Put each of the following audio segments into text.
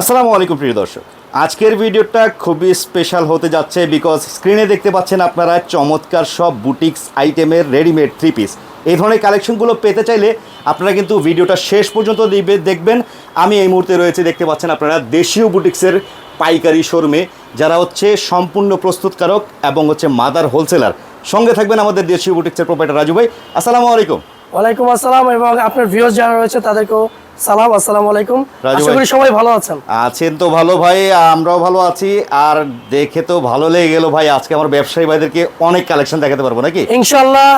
আসসালামু আলাইকুম প্রিয় দর্শক। আজকের ভিডিওটা খুবই স্পেশাল হতে যাচ্ছে বিকজ স্ক্রিনে দেখতে পাচ্ছেন আপনারা চমৎকার সব বুটিক্স আইটেমের রেডিমেড থ্রি পিস এই ধরনের কালেকশনগুলো পেতে চাইলে আপনারা কিন্তু ভিডিওটা শেষ পর্যন্ত দেখবেন। আমি এই মুহূর্তে রয়েছে, দেখতে পাচ্ছেন আপনারা দেশীয় বুটিক্সের পাইকারি শোরুমে, যারা হচ্ছে সম্পূর্ণ প্রস্তুতকারক এবং হচ্ছে মাদার হোলসেলার। সঙ্গে থাকবেন আমাদের দেশীয় বুটিক্সের প্রোপাইটার রাজু ভাই। আসসালামু আলাইকুম। ওয়ালাইকুম আসসালাম এবং আপনার ভিউজ যারা রয়েছে, তাদেরকেও সালাম আসসালামু আলাইকুম। আশা করি সবাই ভালো আছেন। আছেন তো ভালো ভাই আমরাও ভালো আছি। আর দেখে তো ভালো লেগে গেল ভাই আজকে আমার ব্যবসায়ী ভাইদেরকে অনেক কালেকশন দেখাতে পারব নাকি? ইনশাল্লাহ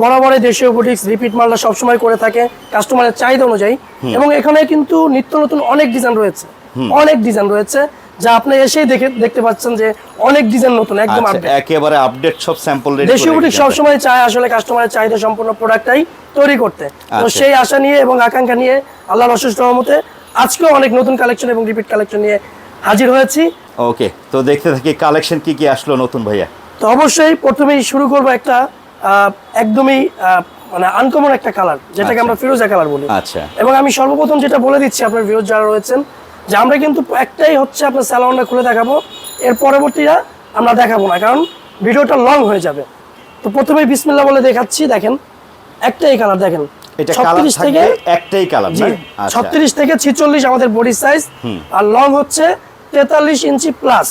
বরাবর বরাবরই দেশীয় বুটিক্স রিপিট মালটা সবসময় করে থাকে কাস্টমারের চাহিদা অনুযায়ী। এবং এখানে কিন্তু নিত্য নতুন অনেক ডিজাইন রয়েছে। অনেক ডিজাইন রয়েছে। যা আপনি এসেই দেখে দেখতে পাচ্ছেন যে অনেক ডিজাইন নতুন একদম আচ্ছা, আপডেট একেবারে আপডেট সব স্যাম্পল রেডি দেশীয় বুটিক চায় আসলে কাস্টমারের চাহিদা সম্পূর্ণ প্রোডাক্টটাই তৈরি করতে। তো আচ্ছা। সেই আশা নিয়ে এবং আকাঙ্ক্ষা নিয়ে আল্লাহর অশেষ রহমতে আজকেও অনেক নতুন কালেকশন এবং রিপিট কালেকশন নিয়ে হাজির হয়েছি। ওকে তো দেখতে থাকি কালেকশন কি কি আসলো নতুন ভাইয়া? তো অবশ্যই প্রথমেই শুরু করব একটা আহ, একদমই মানে আনকমন একটা কালার যেটাকে আচ্ছা। আমরা ফিরোজা কালার বলি। আচ্ছা। এবং আমি সর্বপ্রথম যেটা বলে দিচ্ছি আপনার ভিউজ যারা রয়েছেন যে আমরা কিন্তু একটাই হচ্ছে আপনার স্যালাউনটা খুলে দেখাবো। এর পরবর্তীটা আমরা দেখাবো না কারণ ভিডিওটা লং হয়ে যাবে। তো প্রথমে বিসমিল্লা বলে দেখাচ্ছি দেখেন একটাই কালার দেখেন। এটা কালার 36 থেকে একটাই কালার জি না? আচ্ছা। ছত্রিশ থেকে ছিচল্লিশ আমাদের বডি সাইজ আর লং হচ্ছে তেতাল্লিশ ইঞ্চি প্লাস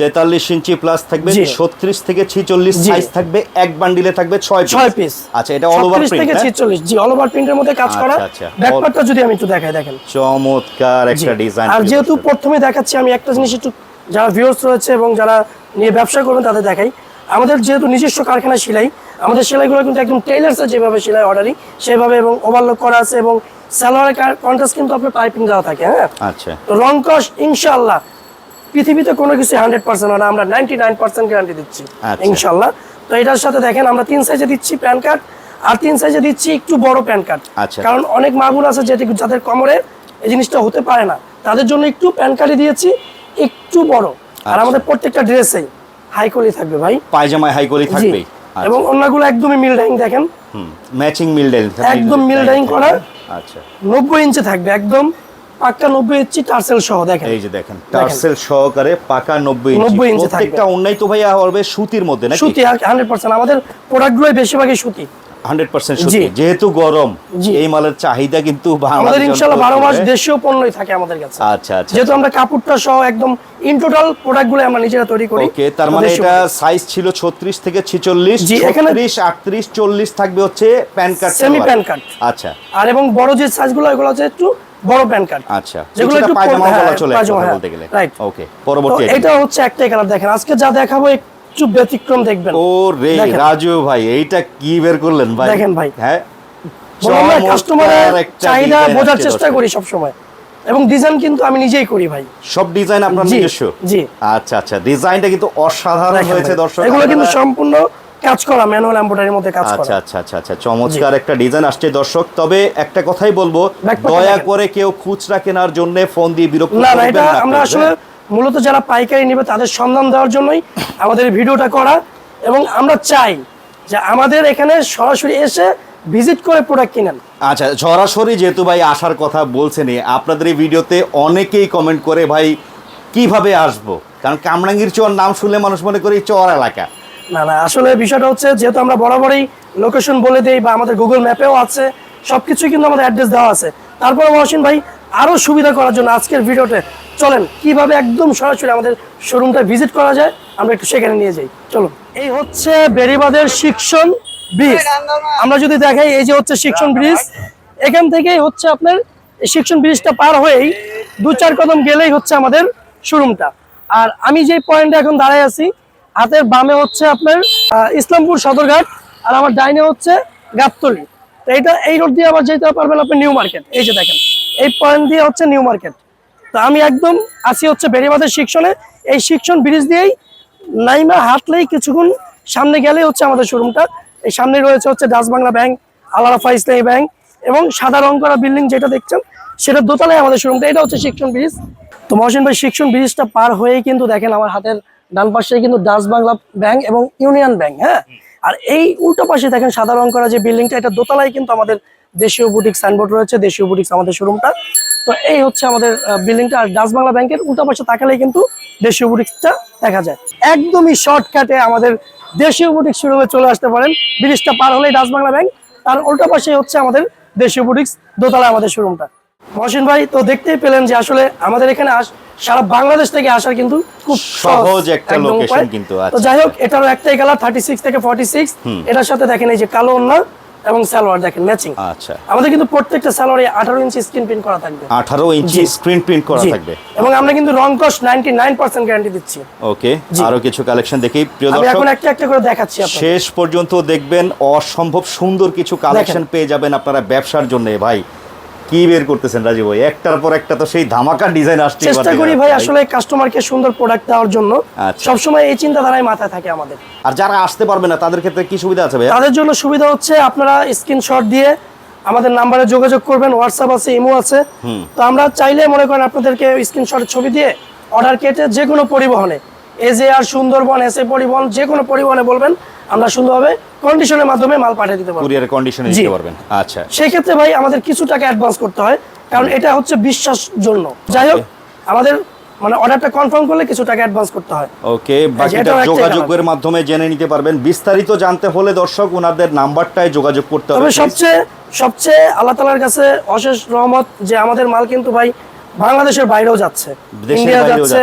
43 ইঞ্চি প্লাস থাকবে। 36 থেকে 46 সাইজ থাকবে এক বান্ডিলে থাকবে 6 পিস ছয় পিস আচ্ছা এটা অল ওভার ছত্রিশ থেকে প্রিন্ট ছিচল্লিশ। জি অল ওভার প্রিন্টের মধ্যে কাজ করা। আচ্ছা, আচ্ছা। যদি আমি একটু দেখাই দেখেন। চমৎকার একটা ডিজাইন আর যেহেতু প্রথমে দেখাচ্ছি আমি একটা জিনিস একটু যারা ভিউয়ার্স রয়েছে এবং যারা নিয়ে ব্যবসা করবেন তাদের দেখাই। আমাদের যেহেতু নিজস্ব কারখানা সেলাই আমাদের সেলাইগুলো কিন্তু একদম টেইলার্সের যেভাবে সেলাই অর্ডারই সেভাবে এবং ওভারলোক করা আছে এবং স্যালোয়ারের কন্ট্রাস্ট কিন্তু আপনার পাইপিং দেওয়া থাকে হ্যাঁ? আচ্ছা। তো রং কস্ট ইনশাল্লাহ পৃথিবীতে কোনো কিছু হান্ড্রেড পার্সেন্ট হয় না আমরা নাইনটি নাইন পার্সেন্ট গ্যারান্টি দিচ্ছি আচ্ছা। ইনশাল্লাহ। তো এটার সাথে দেখেন আমরা তিন সাইজে দিচ্ছি প্যান কার্ড আর তিন সাইজে দিচ্ছি একটু বড় প্যান কার্ড। আচ্ছা। কারণ অনেক মাগুর আছে যেটি যাদের কমরে এই জিনিসটা হতে পারে না। তাদের জন্য একটু প্যান কার্ডে দিয়েছি একটু বড়। আর আচ্ছা। আমাদের প্রত্যেকটা ড্রেসেই হাই কোয়ালিটি থাকবে ভাই। পায়জামায় হাই কোয়ালিটি থাকবে? এবং অন্যগুলো একদমই মিল ডাইং দেখেন। ম্যাচিং মিল ডাইং একদম মিল ডাইং করা। আচ্ছা। নব্বই ইঞ্চি থাকবে একদম। পাক্কা নব্বই ইঞ্চি টার্সেল সহ দেখেন। এই যে দেখেন টার্সেল সহকারে পাকা 90 ইঞ্চি। 90 প্রত্যেকটা অন্যায় তো ভাইয়া হবে সুতির মধ্যে নাকি? সুতি হান্ড্রেড পার্সেন্ট আমাদের প্রোডাক্টগুলোই বেশিরভাগই সুতি। 100% সুতি। যেহেতু গরম এই মালের চাহিদা কিন্তু আমাদের মাস দেশীয় পণ্যই থাকে আমাদের কাছে। আচ্ছা আচ্ছা যেহেতু আমরা কাপড়টা সহ একদম ইন টোটাল প্রোডাক্টগুলো আমরা নিজেরা তৈরি করি। ওকে তার মানে এটা সাইজ ছিল 36 থেকে 46 জি, এখানে- 36 38 40 থাকবে হচ্ছে pan card Semi pan card। আচ্ছা। আর এবং বড় যে সাইজগুলো এগুলো হচ্ছে একটু বড় কার্ড। আচ্ছা যেগুলো একটু পায়জামা হ্যাঁ, বলা চলে হ্যাঁ, বলতে গেলে। right। ওকে পরবর্তী এটা। হচ্ছে একটাই কালার দেখেন। আজকে যা দেখাবো একটু ব্যতিক্রম দেখবেন। ও রে রাজু ভাই এইটা কি বের করলেন ভাই? দেখেন ভাই। হ্যাঁ? কাস্টমারের চাহিদা বোঝার চেষ্টা করি সব সময় এবং ডিজাইন কিন্তু আমি নিজেই করি ভাই। সব ডিজাইন আপনার নিজস্ব? জি। আচ্ছা আচ্ছা ডিজাইনটা কিন্তু অসাধারণ হয়েছে। দর্শক। এগুলো কিন্তু সম্পূর্ণ কাজ করা ম্যানুয়াল এমব্রয়ডারির মধ্যে কাজ আচ্ছা করা। আচ্ছা আচ্ছা আচ্ছা চমৎকার একটা ডিজাইন আসছে দর্শক। তবে একটা কথাই বলব দয়া করে কেউ খুচরা কেনার জন্য ফোন দিয়ে বিরক্ত না না এটা আমরা আসলে? মূলত যারা পাইকারি নেবে তাদের সন্ধান দেওয়ার জন্যই আমাদের ভিডিওটা করা। এবং আমরা চাই যে আমাদের এখানে সরাসরি এসে ভিজিট করে প্রোডাক্ট কিনেন। আচ্ছা সরাসরি যেহেতু ভাই আসার কথা বলছেনই আপনাদের এই ভিডিওতে অনেকেই কমেন্ট করে ভাই কীভাবে আসব? কারণ কামরাঙ্গীর চর নাম শুনলে মানুষ মনে করে চর এলাকা। না না, আসলে বিষয়টা হচ্ছে যেহেতু আমরা বরাবরই লোকেশন বলে দেই বা আমাদের গুগল ম্যাপেও আছে, সবকিছুই কিন্তু আমাদের অ্যাড্রেস দেওয়া আছে। তারপরে মহসিন ভাই, আরও সুবিধা করার জন্য আজকের ভিডিওতে চলেন, কীভাবে একদম সরাসরি আমাদের শোরুমটা ভিজিট করা যায়, আমরা একটু সেখানে নিয়ে যাই। চলুন। এই হচ্ছে বেরিবাদের শিক্ষণ ব্রিজ আমরা যদি দেখাই, এই যে হচ্ছে শিক্ষণ ব্রিজ এখান থেকেই হচ্ছে আপনার শিক্ষণ ব্রিজটা পার হয়েই দু চার কদম গেলেই হচ্ছে আমাদের শোরুমটা আর আমি যে পয়েন্টে এখন দাঁড়ায় আছি হাতের বামে হচ্ছে আপনার ইসলামপুর সদরঘাট, আর আমার ডাইনে হচ্ছে গাবতলি। তো এইটা, এই রোড দিয়ে আবার যেতে পারবেন আপনি নিউ মার্কেট। এই যে দেখেন, এই পয়েন্ট দিয়ে হচ্ছে নিউ মার্কেট। তো আমি একদম আসি হচ্ছে বেরিবাদের শিক্ষণে। এই শিক্ষণ ব্রিজ দিয়েই নাইমা হাঁটলেই কিছুক্ষণ সামনে গেলেই হচ্ছে আমাদের শোরুমটা। এই সামনে রয়েছে হচ্ছে ডাচ বাংলা ব্যাংক আলারাফা ইসলামী ব্যাংক এবং সাদা রং করা বিল্ডিং যেটা দেখছেন, সেটা দোতলায় আমাদের শোরুমটা। এটা হচ্ছে শিক্ষণ ব্রিজ। তো মহসিন ভাই, শিক্ষণ ব্রিজটা পার হয়েই কিন্তু দেখেন আমার হাতের ডান পাশে কিন্তু ডাচ বাংলা ব্যাংক এবং ইউনিয়ন ব্যাংক হ্যাঁ? আর এই উল্টো পাশে দেখেন সাদা রং করা যে বিল্ডিংটা এটা দোতলায় কিন্তু আমাদের দেশীয় বুটিক সাইনবোর্ড রয়েছে দেশীয় বুটিক্স আমাদের শোরুমটা। তো এই হচ্ছে আমাদের বিল্ডিংটা আর ডাচ বাংলা ব্যাংকের উল্টা পাশে তাকালেই কিন্তু দেশীয় বুটিক্সটা দেখা যায়। একদমই শর্টকাটে আমাদের দেশীয় বুটিক শোরুমে চলে আসতে পারেন ব্রিজটা পার হলেই ডাচ বাংলা ব্যাংক তার উল্টা পাশে হচ্ছে আমাদের দেশীয় বুটিক্স দোতলায় আমাদের শোরুমটা। মহসিন ভাই তো দেখতেই পেলেন যে আসলে আমাদের এখানে আস সারা বাংলাদেশ থেকে আসার কিন্তু খুব সহজ একটা উপায়। কিন্তু, তো আচ্ছা। যাই হোক এটারও একটাই কালার থার্টি সিক্স থেকে ফর্টি সিক্স এটার সাথে দেখেন এই যে কালো ওন্না এবং সালোয়ার দেখেন ম্যাচিং আচ্ছা। আমাদের কিন্তু প্রত্যেকটা সালোয়ারে আঠারো ইঞ্চি স্ক্রিন প্রিন্ট করা থাকবে। আঠারো ইঞ্চি স্ক্রিন প্রিন্ট করা থাকবে। এবং আমরা কিন্তু রং cost ninety nine percent guarantee দিচ্ছি ওকে আরও কিছু কালেকশন দেখি। প্রিয় দর্শক আমি এখন একটা একটা করে দেখাচ্ছি আপনাকে শেষ পর্যন্ত দেখবেন অসম্ভব সুন্দর কিছু কালেকশন পেয়ে যাবেন আপনারা ব্যবসার জন্য ভাই। কি বের করতেছেন রাজীব ভাই? একটার পর একটা তো সেই ধামাকা ডিজাইন আসছে চেষ্টা করি ভাই আসলে কাস্টমারকে সুন্দর প্রোডাক্ট দেওয়ার জন্য। আচ্ছা। সবসময় এই চিন্তাধারায় মাথায় থাকে আমাদের। আর যারা আসতে পারবে না তাদের ক্ষেত্রে কি সুবিধা আছে ভাইয়া? তাদের জন্য সুবিধা হচ্ছে আপনারা স্ক্রিনশট দিয়ে আমাদের নাম্বারে যোগাযোগ করবেন হোয়াটসঅ্যাপ আছে ইমো আছে। তো আমরা চাইলে মনে করেন আপনাদেরকে স্ক্রিনশটের ছবি দিয়ে অর্ডার কেটে যে কোনো পরিবহনে এজে আর সুন্দরবন এসে পরিবহন যে কোনো পরিবহনে বলবেন আমরা সুন্দরভাবে কন্ডিশনের মাধ্যমে মাল পাঠিয়ে দিতে পারব কুরিয়ারের কন্ডিশনে দিতে পারবেন। আচ্ছা। সেই ক্ষেত্রে ভাই আমাদের কিছু টাকা অ্যাডভান্স করতে হয় কারণ এটা হচ্ছে বিশ্বাস জন্য। যাই হোক আমাদের মানে অর্ডারটা কনফার্ম করলে কিছু টাকা অ্যাডভান্স করতে হয়। ওকে বাকিটা যোগাযোগের মাধ্যমে জেনে নিতে পারবেন। বিস্তারিত জানতে হলে দর্শক ওনাদের নাম্বারটায় যোগাযোগ করতে হবে তবে সবচেয়ে সবচেয়ে আল্লাহ তালার কাছে অশেষ রহমত যে আমাদের মাল কিন্তু ভাই বাংলাদেশের বাইরেও যাচ্ছে ইন্ডিয়া যাচ্ছে।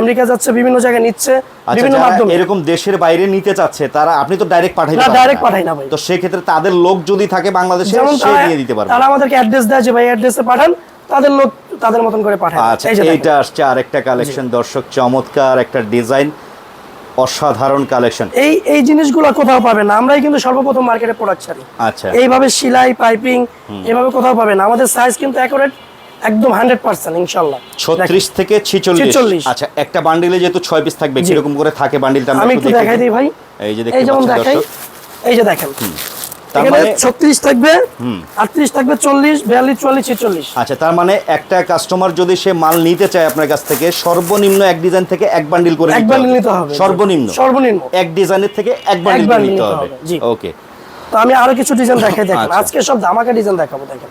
আমেরিকা যাচ্ছে বিভিন্ন জায়গায় নিচ্ছে আচ্ছা বিভিন্ন মাধ্যমে। এরকম দেশের বাইরে নিতে চাচ্ছে তারা আপনি তো ডাইরেক্ট পাঠাই না, direct পাঠাই না ভাই। তো সেক্ষেত্রে তাদের লোক যদি থাকে বাংলাদেশে সে দিয়ে দিতে পারবে। তারা আমাদেরকে অ্যাড্রেস দেয় যে ভাই অ্যাড্রেসে পাঠান তাদের লোক তাদের মতন করে পাঠায়। আচ্ছা। এইটা আসছে আরেকটা কালেকশন দর্শক চমৎকার একটা ডিজাইন অসাধারণ কালেকশন এই এই জিনিসগুলো কোথাও পাবেন না। আমরাই কিন্তু সর্বপ্রথম মার্কেটে প্রোডাক্ট ছাড়ি। আচ্ছা। এইভাবে সেলাই পাইপিং এভাবে কোথাও পাবেন না। আমাদের সাইজ কিন্তু অ্যাকুরেট একদম হান্ড্রেড পার্সেন্ট ইনশাল্লাহ। ছত্রিশ থেকে 46 আচ্ছা একটা বান্ডিলে যেহেতু ছয় পিস থাকবে। কীরকম করে থাকে বান্ডিলটা আমরা একটু দেখাই দিই। ভাই। এই যে দেখতে পাচ্ছেন এই যে দেখেন। তার মানে থাকবে থাকবে আচ্ছা তার মানে একটা কাস্টমার যদি সে মাল নিতে চায় আপনার কাছ থেকে সর্বনিম্ন এক ডিজাইন থেকে এক বান্ডিল করে এক বান্ডিল নিতে হবে সর্বনিম্ন। সর্বনিম্ন। এক ডিজাইনের থেকে এক বান্ডিল নিতে হবে। ওকে তো আমি আরও কিছু ডিজাইন দেখাই দেখেন। আচ্ছা। আজকে সব ধামাকা ডিজাইন দেখাবো দেখেন।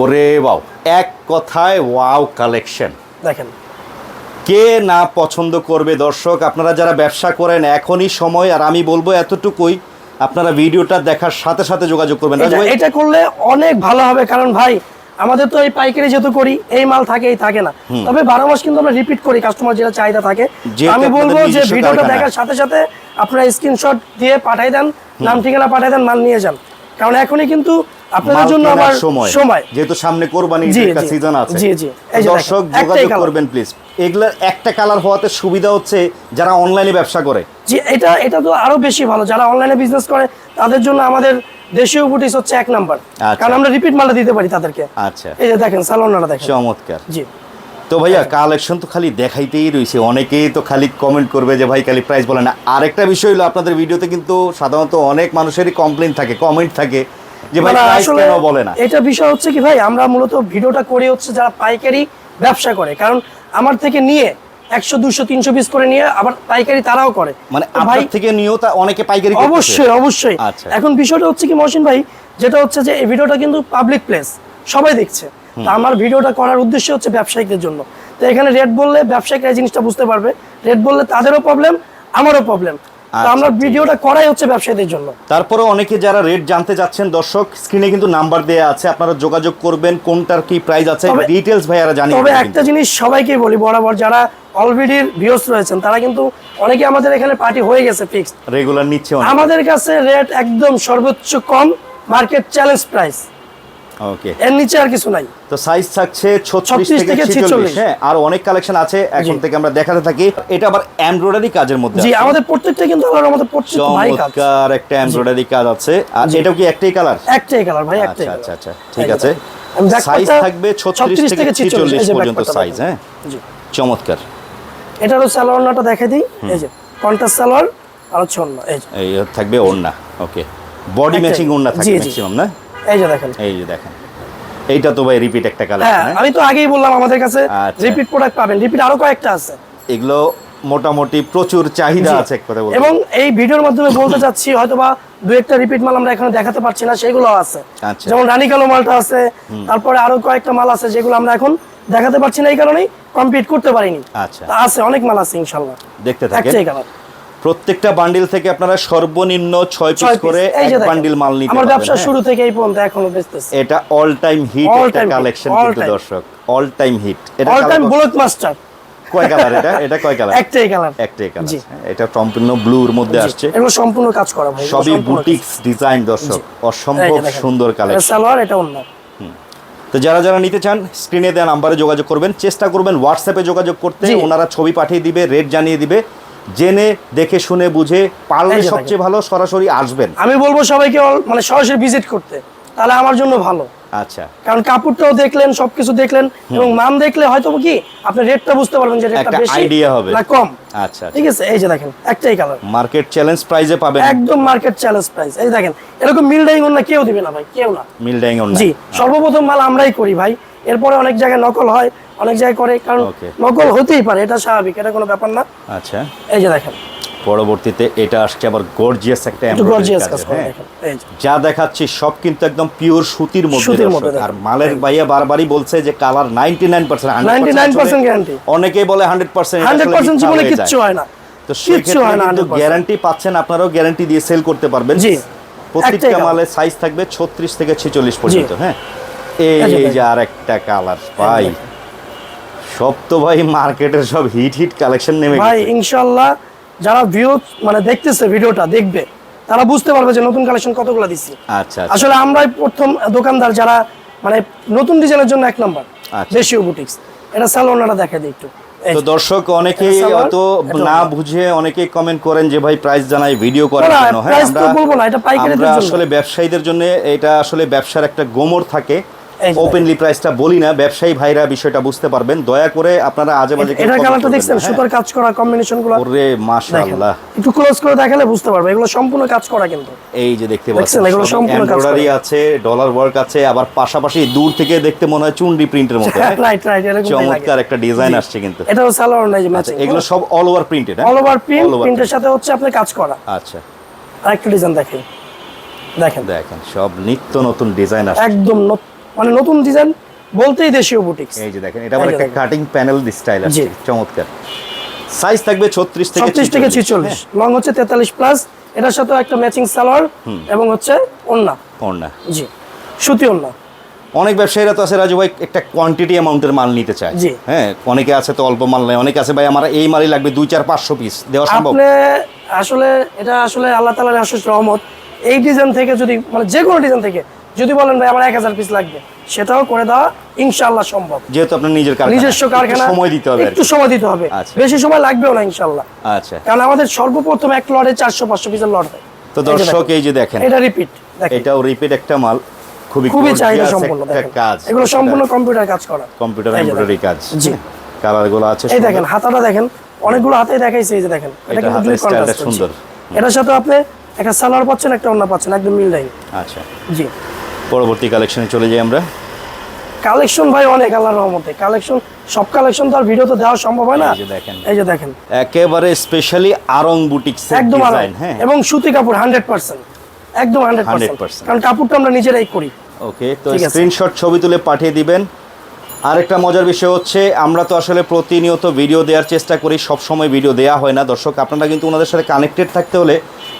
ওরে বাও এক কথায় ওয়াও কালেকশন দেখেন। কে না পছন্দ করবে দর্শক? আপনারা যারা ব্যবসা করেন এখনই সময় আর আমি বলব এতটুকুই আপনারা ভিডিওটা দেখার সাথে সাথে যোগাযোগ করবেন। এটা করলে অনেক ভালো হবে কারণ ভাই আমাদের তো এই পাইকারি যেহেতু করি এই মাল থাকে এই থাকে না। তবে বারো মাস কিন্তু আমরা রিপিট করি কাস্টমার যেটা চাহিদা থাকে। আমি বলব যে ভিডিওটা দেখার সাথে সাথে আপনারা স্ক্রিনশট দিয়ে পাঠাই দেন নাম ঠিকানা পাঠাই দেন মাল নিয়ে যান। কারণ এখনই কিন্তু আপনাদের জন্য আমার সময় সময়। যেহেতু সামনে কোরবানির একটা সিজন আছে। জি, জি। দর্শক যোগাযোগ করবেন প্লিজ এগুলা একটা কালার হওয়াতে সুবিধা হচ্ছে যারা অনলাইনে ব্যবসা করে। জি এটা এটা তো আরও বেশি ভালো। যারা অনলাইনে বিজনেস করে তাদের জন্য আমাদের দেশীয় বুটিস হচ্ছে এক নাম্বার আচ্ছা। কারণ আমরা রিপিট মালটা দিতে পারি তাদেরকে। আচ্ছা। এই যে দেখেন সালোনাটা দেখেন। চমৎকার। জি। তো ভাইয়া কালেকশন তো খালি দেখাইতেই রয়েছে অনেকেই তো খালি কমেন্ট করবে যে ভাই খালি প্রাইস বলে না। আরেকটা বিষয় হলো আপনাদের ভিডিওতে কিন্তু সাধারণত অনেক মানুষেরই কমপ্লেন থাকে কমেন্ট থাকে। যে ভাই প্রাইস কেন বলে না? এটা বিষয় হচ্ছে কি ভাই আমরা মূলত ভিডিওটা করি হচ্ছে যারা পাইকারি ব্যবসা করে। কারণ আমার থেকে নিয়ে একশো দুশো তিনশো পিস করে নিয়ে আবার পাইকারি তারাও করে। মানে ভাই থেকে নিয়েও অনেকে পাইকারি অবশ্যই অবশ্যই। আচ্ছা। এখন বিষয়টা হচ্ছে কি মহসিন ভাই যেটা হচ্ছে যে এই ভিডিওটা কিন্তু পাবলিক প্লেস সবাই দেখছে। তা আমার ভিডিওটা করার উদ্দেশ্য হচ্ছে ব্যবসায়িকদের জন্য। তো এখানে রেট বললে ব্যবসায়িকরা জিনিসটা বুঝতে পারবে। রেট বললে তাদেরও প্রবলেম আমারও প্রবলেম আমরা ভিডিওটা করাই হচ্ছে ব্যবসায়ীদের জন্য। তারপরে অনেকে যারা রেট জানতে যাচ্ছেন দর্শক স্ক্রিনে কিন্তু নাম্বার দেয়া আছে আপনারা যোগাযোগ করবেন কোনটার কি প্রাইস আছে ডিটেলস ভাইয়ারা জানিয়ে তবে একটা জিনিস সবাইকে বলি বরাবর যারা অলরেডি ভিউস রয়েছেন তারা কিন্তু অনেকে আমাদের এখানে পার্টি হয়ে গেছে ফিক্সড রেগুলার নিচ্ছে আমাদের কাছে রেট একদম সর্বোচ্চ কম মার্কেট চ্যালেঞ্জ প্রাইস ওকে এর নিচে আর কিছু নাই। তো সাইজ থাকছে 36 36 থেকে থেকে 46 46 হ্যাঁ আর অনেক কালেকশন আছে এখন থেকে আমরা দেখাতে থাকি। এটা আবার এমব্রয়ডারি কাজের মধ্যে জি আমাদের প্রত্যেকটা কিন্তু আল্লাহর আমাদের ভাই কাজ। চমৎকার একটা এমব্রয়ডারি কাজ আছে। আর এটাও কি একটাই কালার একটাই কালার ভাই একটাই। আচ্ছা আচ্ছা আচ্ছা ঠিক আছে। সাইজ থাকবে 36 36 থেকে 46 এই যে back পর্যন্ত সাইজ হ্যাঁ? জি। চমৎকার। এটারও সালোয়ারটা দেখাই দিই। এই যে কন্ট্রাস্ট সালোয়ার আর এই থাকবে ওড়না ওকে বডি ম্যাচিং ওড়না থাকবে ম্যাক্সিমাম না? এই যে দেখেন। এই যে দেখেন। এইটা তো ভাই রিপিট একটা হ্যাঁ আমি তো আগেই বললাম আমাদের কাছে আচ্ছা। রিপিট প্রোডাক্ট পাবেন। রিপিট আরও কয়েকটা আছে। এগুলো মোটামুটি প্রচুর চাহিদা আছে এক কথা এবং এই ভিডিওর মাধ্যমে বলতে চাচ্ছি হয়তো বা দু একটা রিপিট মাল আমরা এখানে দেখাতে পারছি না সেগুলো আছে। আচ্ছা। যেমন রানী কালো মালটা আছে তারপরে আরও কয়েকটা মাল আছে যেগুলো আমরা এখন দেখাতে পারছি না এই কারণেই কমপ্লিট করতে পারিনি। আচ্ছা। আছে অনেক মাল আছে ইনশাল্লাহ দেখতে থাকেন। কালার প্রত্যেকটা বান্ডিল থেকে আপনারা সর্বনিম্ন ছয় পিস করে এক বান্ডিল মাল নিতে আমার ব্যবসা হ্যাঁ। শুরু থেকে এই পর্যন্ত এখনও বেচতেছি। এটা অল টাইম হিট একটা কালেকশন কিন্তু দর্শক অল টাইম হিট এটা অল টাইম বুলেট মাস্টার কয় কালার এটা? এটা কয় কালার একটাই কালার একটাই কালার জি। এটা সম্পূর্ণ ব্লুর মধ্যে আসছে। এগুলো সম্পূর্ণ কাজ করা ভাই সবই বুটিক্স ডিজাইন দর্শক অসম্ভব সুন্দর কালেকশন সালোয়ার এটা অন্য তো যারা যারা নিতে চান স্ক্রিনে দেওয়া নাম্বারে যোগাযোগ করবেন। চেষ্টা করবেন হোয়াটসঅ্যাপে যোগাযোগ করতে। ওনারা ছবি পাঠিয়ে দিবে রেট জানিয়ে দিবে। জেনে দেখে শুনে বুঝে পারলে সবচেয়ে ভালো সরাসরি আসবেন। আমি বলব সবাইকে মানে সরাসরি ভিজিট করতে। তাহলে আমার জন্য ভালো। আচ্ছা। কারণ কাপড়টাও দেখলেন সবকিছু দেখলেন এবং মান দেখলে হয়তো কি আপনি রেটটা বুঝতে পারবেন যে রেটটা বেশি idea হবে। না কম। আচ্ছা ঠিক আছে? এই যে দেখেন একটাই কালার মার্কেট চ্যালেঞ্জ প্রাইজে পাবেন। একদম মার্কেট চ্যালেঞ্জ প্রাইস এই দেখেন এরকম মিল ডাইং অন্য কেউ দিবে না ভাই কেউ না। মিল ডাইং অন জি সর্বপ্রথম মাল আমরাই করি ভাই। এরপরে অনেক জায়গায় নকল হয়। অনেক জায়গায় করে কারণ নকল হতেই পারে এটা স্বাভাবিক এটা কোনো ব্যাপার না। আচ্ছা। এই যে দেখেন। পরবর্তীতে এটা আসছে আবার গর্জিয়াস একটা গর্জিয়াস কাজ হ্যাঁ। যে। দেখাচ্ছি সব কিন্তু একদম পিওর সুতির মধ্যে। আর মালের ভাইয়া বারবারই বলছে যে কালার 99% 99% guarantee। অনেকেই বলে 100% এটা হান্ড্রেড আসলে পার্সেন্ট মিথ্যা জীবনে কিচ্ছু হয় না। তো কিচ্ছু সেক্ষেত্রে হয় না কিন্তু গ্যারান্টি পাচ্ছেন আপনারাও গ্যারান্টি দিয়ে সেল করতে পারবেন। জি। প্রত্যেকটা মালের সাইজ থাকবে 36 থেকে 46 পর্যন্ত হ্যাঁ? এই যে যে আর একটা কালার ভাই। সব তো ভাই মার্কেটের সব হিট হিট কালেকশন নেমে ভাই ইনশাল্লাহ যারা ভিউ মানে দেখতেছে ভিডিওটা দেখবে তারা বুঝতে পারবে যে নতুন কালেকশন কতগুলো দিচ্ছি আচ্ছা আচ্ছা। আসলে আমরাই প্রথম দোকানদার যারা মানে নতুন ডিজাইনের জন্য এক নাম্বার আচ্ছা। দেশীয় বুটিক্স এটা স্যালোনাটা দেখা দিই একটু। তো দর্শক অনেকেই হয়তো না বুঝে অনেকেই কমেন্ট করেন যে ভাই প্রাইস জানাই ভিডিও করার জন্য। হ্যাঁ আমরা আসলে ব্যবসায়ীদের জন্য এটা আসলে ব্যবসার একটা গোমর থাকে। ওপেনলি প্রাইসটা বলি না ব্যবসায়ী ভাইরা বিষয়টা বুঝতে পারবেন। দয়া করে আপনারা আজে বাজে এটা comment কালারটা দেখছেন? হ্যাঁ? সুতার কাজ করা কম্বিনেশনগুলো ওরে মাশাআল্লাহ। একটু ক্লোজ করে দেখালে বুঝতে পারবে। এগুলো সম্পূর্ণ কাজ করা কিন্তু। এই যে দেখতে পাচ্ছেন এগুলো সম্পূর্ণ কাজ করা। আছে ডলার ওয়ার্ক আছে আবার পাশাপাশি দূর থেকে দেখতে মনে হয় চুনরি প্রিন্টের মতো হ্যাঁ? রাইট রাইট এরকম চমৎকার একটা ডিজাইন আসছে কিন্তু। এটাও সালোয়ার নাই যে আচ্ছা ম্যাচিং এগুলো সব all over printed all over print প্রিন্টের সাথে হচ্ছে আপনি কাজ করা। আচ্ছা। আরেকটা ডিজাইন দেখেন। দেখেন। দেখেন সব নিত্য নতুন ডিজাইন আসছে। একদম নত- মানে নতুন ডিজাইন বলতেই দেশীয় বুটিক্স এই যে দেখেন এটা আবার একটা কাটিং প্যানেল স্টাইল আছে চমৎকার। সাইজ থাকবে 36 থেকে ছত্রিশ থেকে 46 লং হচ্ছে তেতাল্লিশ প্লাস এটার সাথে একটা ম্যাচিং সালোয়ার এবং হচ্ছে ওন্না হ্যাঁ, ওড়না। জি। সুতি ওন্না অনেক ব্যবসায়ীরা তো আছে রাজু ভাই একটা কোয়ান্টিটি অ্যামাউন্টের মাল নিতে চায়। হ্যাঁ অনেকে আছে তো অল্প মাল নেয় অনেকে আছে ভাই আমার এই মালই লাগবে দুই চার পাঁচশো পিস দেওয়া সম্ভব? আপনি আসলে এটা আসলে আল্লাহ তালার আশিস রহমত। এই ডিজাইন থেকে যদি মানে যে কোনো ডিজাইন থেকে যদি বলেন ভাই আমার এক হাজার পিস লাগবে সেটাও করে দেওয়া ইনশাল্লাহ সম্ভব। যেহেতু আপনার নিজের নিজস্ব কারখানা সময় দিতে হবে একটু সময় দিতে হবে। আচ্ছা। বেশি সময় লাগবেও না ইনশাল্লাহ আচ্ছা। কারণ আমাদের সর্বপ্রথম এক লড়ে চারশো পাঁচশো পিসের লড় হয় তো দর্শক এই যে দেখেন এটা রিপিট এটাও রিপিট একটা মাল খুবই খুবই চাহিদা সম্পন্ন কাজ এগুলো সম্পূর্ণ কম্পিউটার কাজ করা। কম্পিউটার এমব্রয়ডারি কাজ। জি। আছে এই দেখেন হাতাটা দেখেন অনেকগুলো হাতাই দেখাইছে এই যে দেখেন। এটা কিন্তু স্টাইলটা সুন্দর। এটার সাথে আপনি একটা সালোয়ার পাচ্ছেন একটা অন্য পাচ্ছেন একদম মিল নাই আচ্ছা। জি। পরবর্তী কালেকশনে চলে যাই আমরা। কালেকশন ভাই অনেক আল্লাহর রহমতে। কালেকশন সব কালেকশন তো আর ভিডিওতে দেওয়া সম্ভব হয় না? এই যে দেখেন। এই যে দেখেন। একেবারে স্পেশালি আরং বুটিক্স একদম ডিজাইন হ্যাঁ। এবং সুতি কাপড় হান্ড্রেড পার্সেন্ট একদম 100% কারণ কাপড়টা আমরা নিজেরাই করি। ওকে তো স্ক্রিনশট ছবি তুলে পাঠিয়ে দিবেন। আরেকটা মজার বিষয় হচ্ছে আমরা তো আসলে প্রতিনিয়ত ভিডিও দেওয়ার চেষ্টা করি সব সময় ভিডিও দেওয়া হয় না। দর্শক আপনারা কিন্তু ওনাদের সাথে কানেক্টেড থাকতে হলে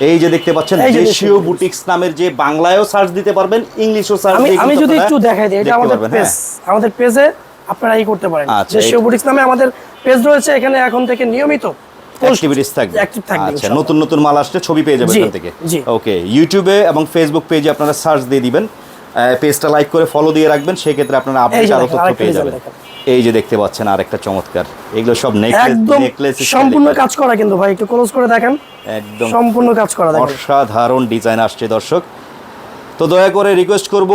এই যে দেখতে পাচ্ছেন দেশীয় বুটিক্স নামের যে বাংলায়ও সার্চ দিতে পারবেন ইংলিশও সার্চ আমি পারবেন আমি যদি একটু দেখাই দিই এটা আমাদের পেজ হ্যাঁ। আমাদের পেজে আপনারা এই করতে পারেন। আচ্ছা, দেশীয় বুটিক্স নামে আমাদের পেজ রয়েছে এখানে এখন থেকে নিয়মিত post অ্যাক্টিভিটিস থাকবে। আচ্ছা নতুন নতুন মাল আসলে ছবি পেয়ে যাবেন জি, এখান থেকে। ওকে ইউটিউবে এবং ফেসবুক পেজে আপনারা সার্চ দিয়ে দিবেন। পেজটা লাইক করে ফলো দিয়ে রাখবেন সেক্ষেত্রে আপনারা আপডেট যে আরও তথ্য পেয়ে যাবেন। এই যে দেখতে পাচ্ছেন আরেকটা চমৎকার। এগুলো সব নেকলেস নেকলেস সম্পূর্ণ কাজ করা কিন্তু ভাই একটু ক্লোজ করে দেখেন। একদম। সম্পূর্ণ কাজ করা দেখেন। অসাধারণ ডিজাইন আসছে দর্শক। তো দয়া করে রিকোয়েস্ট করব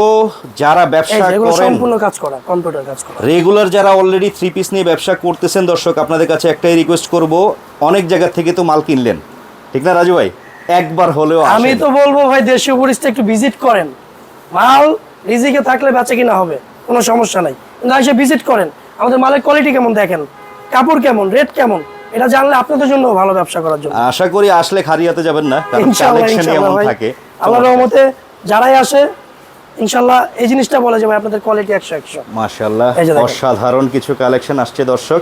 যারা ব্যবসা করেন সম্পূর্ণ কাজ করা কম্পিউটার কাজ করা। রেগুলার যারা অলরেডি থ্রি পিস নিয়ে ব্যবসা করতেছেন দর্শক আপনাদের কাছে একটাই রিকোয়েস্ট করব অনেক জায়গা থেকে তো মাল কিনলেন। ঠিক না রাজু ভাই? একবার হলেও আমি তো বলব ভাই দেশীয় পরিস্থিতি একটু ভিজিট করেন। মাল রিজিকে থাকলে বেচে কিনা হবে কোনো সমস্যা নাই। কিন্তু এসে ভিজিট করেন আমাদের মালের কোয়ালিটি কেমন দেখেন কাপড় কেমন রেট কেমন এটা জানলে আপনাদের জন্য ভালো ব্যবসা করার জন্য। আশা করি আসলে খারিয়াতে যাবেন না থাকে। আল্লাহর রহমতে যারাই আসে ইনশাল্লাহ এই জিনিসটা বলে যে ভাই আপনাদের কোয়ালিটি একশো একশো। মাশাআল্লাহ এই অসাধারণ কিছু কালেকশন আসছে দর্শক।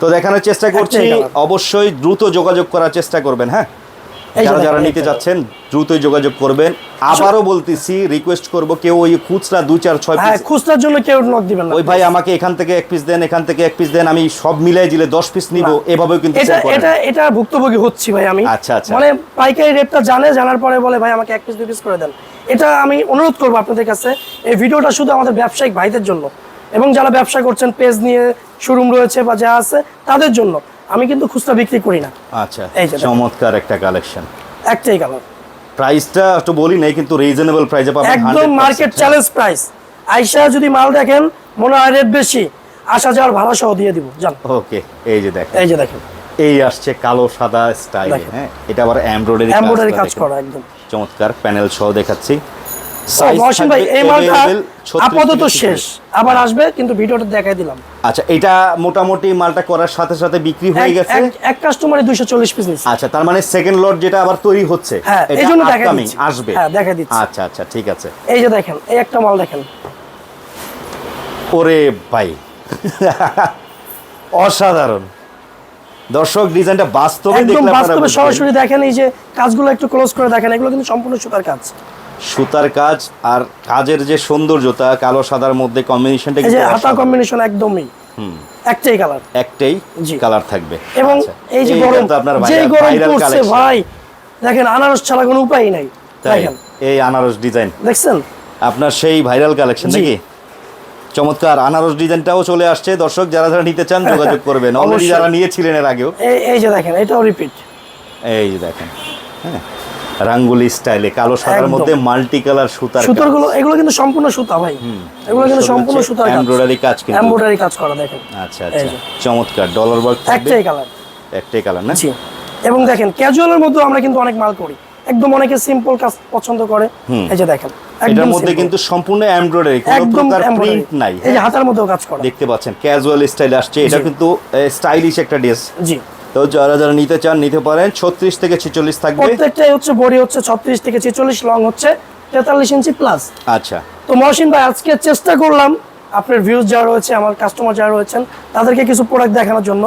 তো দেখানোর চেষ্টা করছি অবশ্যই দ্রুত যোগাযোগ করার চেষ্টা করবেন হ্যাঁ? যারা যারা নিতে যাচ্ছেন দ্রুতই যোগাযোগ করবেন। আবারও বলতেছি রিকোয়েস্ট করব কেউ ওই খুচরা দুই চার ছয় পিস খুচরার জন্য কেউ নক দিবেন না ওই ভাই আমাকে এখান থেকে এক পিস দেন এখান থেকে এক পিস দেন আমি সব মিলাই দিলে দশ পিস নিব এভাবেও কিন্তু এটা এটা এটা ভুক্তভোগী হচ্ছি ভাই আমি। আচ্ছা, আচ্ছা। মানে পাইকারি রেটটা জানে জানার পরে বলে ভাই আমাকে এক পিস দুই পিস করে দেন। এটা আমি অনুরোধ করব আপনাদের কাছে এই ভিডিওটা শুধু আমাদের ব্যবসায়িক ভাইদের জন্য এবং যারা ব্যবসা করছেন পেজ নিয়ে শোরুম রয়েছে বা যা আছে তাদের জন্য। আমি কিন্তু খুচরা বিক্রি করি না। আচ্ছা এই চমৎকার একটা কালেকশন একটাই কালার প্রাইসটা একটু বলি নাই কিন্তু রিজনেবল প্রাইসে পাবেন একদম মার্কেট চ্যালেঞ্জ প্রাইস আইসা যদি মাল দেখেন মনে হয় রেট বেশি আসা যাওয়ার ভাড়া সহ দিয়ে দিব। জান ওকে এই যে দেখেন। এই যে দেখেন। এই আসছে কালো সাদা স্টাইল হ্যাঁ এটা আবার এমব্রয়ডারি এমব্রয়ডারি কাজ করা একদম। চমৎকার প্যানেল সহ দেখাচ্ছি। তো ভাই এই মালটা আপাতত শেষ। আবার আসবে কিন্তু ভিডিওটা দেখাই দিলাম। আচ্ছা এটা মোটামুটি মালটা করার সাথে সাথে বিক্রি হয়ে গেছে? এক- এক কাস্টমারে দুইশো চল্লিশ পিস নিচ্ছে। আচ্ছা তার মানে সেকেন্ড লট যেটা আবার তৈরি হচ্ছে হ্যাঁ, এটা এই দেখা দিচ্ছি। আসবে। হ্যাঁ, দেখা দিচ্ছি। আচ্ছা আচ্ছা ঠিক আছে। এই যে দেখেন এই একটা মাল দেখেন। ওরে ভাই অসাধারণ। দর্শক ডিজাইনটা বাস্তবে দেখলে বাস্তবে সরাসরি দেখেন এই যে কাজগুলো একটু ক্লোজ করে দেখেন এগুলো কিন্তু সম্পূর্ণ সুতার কাজ। সুতার কাজ আর কাজের যে সৌন্দর্যতা কালো সাদার মধ্যে কম্বিনেশনটা যে হাতা কম্বিনেশন একদমই। একটাই কালার একটাই কালার থাকবে। এবং আচ্ছা। এই যে গরম আপনার গরম পড়ছে ভাই দেখেন আনারস ছাড়া কোনো উপায় নাই। দেখেন। এই আনারস ডিজাইন দেখছেন? আপনার সেই ভাইরাল কালেকশন। নাকি? চমৎকার আনারস ডিজাইনটাও চলে আসছে। দর্শক যারা যারা নিতে চান যোগাযোগ করবেন। অলরেডি। যারা নিয়েছিলেন এর আগেও। এই যে দেখেন এটাও রিপিট এই যে দেখেন। হ্যাঁ। রাঙ্গুলি স্টাইলে কালো সাদার মধ্যে মাল্টি কালার সুতার সুতোরগুলো এগুলো কিন্তু সম্পূর্ণ সুতা ভাই। এগুলো কিন্তু সম্পূর্ণ সুতার এমব্রয়ডারি কাজ কিন্তু। এমব্রয়ডারি কাজ করা দেখেন। আচ্ছা আচ্ছা। চমৎকার। ডলার ওয়ার্ক থাকবে? একটাই কালার একটাই কালার না? জি। এবং দেখেন ক্যাজুয়ালের মধ্যে আমরা কিন্তু অনেক মাল করি। একদম অনেকে সিম্পল কাজ পছন্দ করে। এই যে দেখেন এটার মধ্যে কিন্তু সম্পূর্ণ এমব্রয়ডারি কোনো প্রকার প্রিন্ট নাই। এই যে হাতার মধ্যেও কাজ করা। দেখতে পাচ্ছেন ক্যাজুয়াল স্টাইল আসছে। এটা কিন্তু স্টাইলিশ একটা ড্রেস জি। তো যারা যারা নিতে চান নিতে পারেন। ছত্রিশ থেকে ছেচল্লিশ থাকবে। প্রত্যেকটাই হচ্ছে বডি হচ্ছে ছত্রিশ থেকে ছেচল্লিশ লং হচ্ছে তেতাল্লিশ ইঞ্চি প্লাস আচ্ছা। তো মহসিন ভাই আজকে চেষ্টা করলাম আপনার ভিউজ যারা রয়েছে আমার কাস্টমার যারা রয়েছেন তাদেরকে কিছু প্রোডাক্ট দেখানোর জন্য।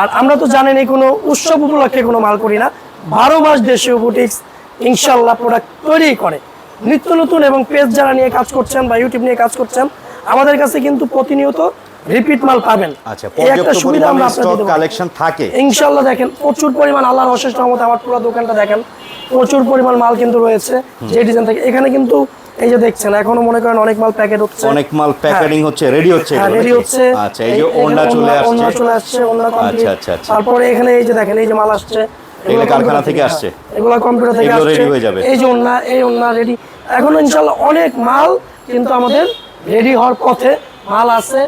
আর আমরা তো জানেন এই কোনো উৎসব উপলক্ষে কোনো মাল করি না। বারো মাস দেশীয় বুটিক্স ইনশাল্লাহ প্রোডাক্ট তৈরি করে। নিত্য নতুন এবং পেজ যারা নিয়ে কাজ করছেন বা ইউটিউব নিয়ে কাজ করছেন আমাদের কাছে কিন্তু প্রতিনিয়ত রিপিট মাল পাবেন। আচ্ছা পর্যাপ্ত স্টক কালেকশন থাকে। ইনশাল্লাহ দেখেন প্রচুর পরিমাণ আল্লাহর অশেষ রহমতে আমার পুরো দোকানটা দেখেন। প্রচুর পরিমাণ মাল কিন্তু রয়েছে যে ডিজাইন থেকে। এখানে কিন্তু এই যে দেখছেন এখনও মনে করেন অনেক মাল প্যাকেট হচ্ছে অনেক মাল প্যাকেটিং হচ্ছে রেডি হচ্ছে হ্যাঁ রেডি হচ্ছে। আচ্ছা এই যে ওন্ডা চলে আসছে। চলে আসছে ওন্না কমপ্লিট আচ্ছা, আচ্ছা। তারপরে এখানে এই যে দেখেন এই যে মাল আসছে এগুলো কারখানা থেকে আসছে? হ্যাঁ, এগুলো কম্পিউটার থেকে আসছে। ready হয়ে যাবে? এই যে ওন্না এই ওন্না রেডি এখন ইনশাআল্লাহ অনেক মাল কিন্তু আমাদের রেডি হওয়ার পথে মাল আছে।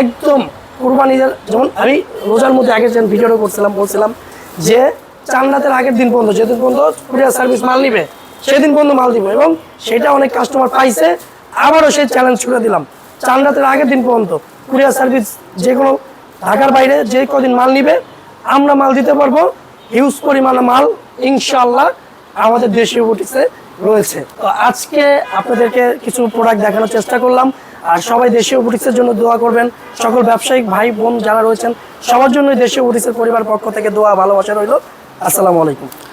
একদম কুরবানিদের যেমন আমি রোজার মধ্যে আগে যেন ভিডিওটা করছিলাম, বলছিলাম যে চান্দাতের আগের দিন পর্যন্ত, যেদিন পর্যন্ত কুরিয়ার সার্ভিস মাল নিবে, সেদিন পর্যন্ত মাল দিব এবং সেটা অনেক কাস্টমার পাইছে, আবারও সেই চ্যালেঞ্জ ছুড়ে দিলাম। চান্দাতের আগের দিন পর্যন্ত কুরিয়ার সার্ভিস যে কোনো ঢাকার বাইরে যে কদিন মাল নিবে, আমরা মাল দিতে পারব হিউজ পরিমাণে মাল ইনশাল্লাহ আমাদের দেশীয় বুটিক্সে রয়েছে। তো আজকে আপনাদেরকে কিছু প্রোডাক্ট দেখানোর চেষ্টা করলাম। আর সবাই দেশীয় বুটিক্সের জন্য দোয়া করবেন। সকল ব্যবসায়িক ভাই, বোন যারা রয়েছেন, সবার জন্যই দেশীয় বুটিক্সের পরিবার পক্ষ থেকে দোয়া, ভালোবাসা রইল। আসসালামু আলাইকুম।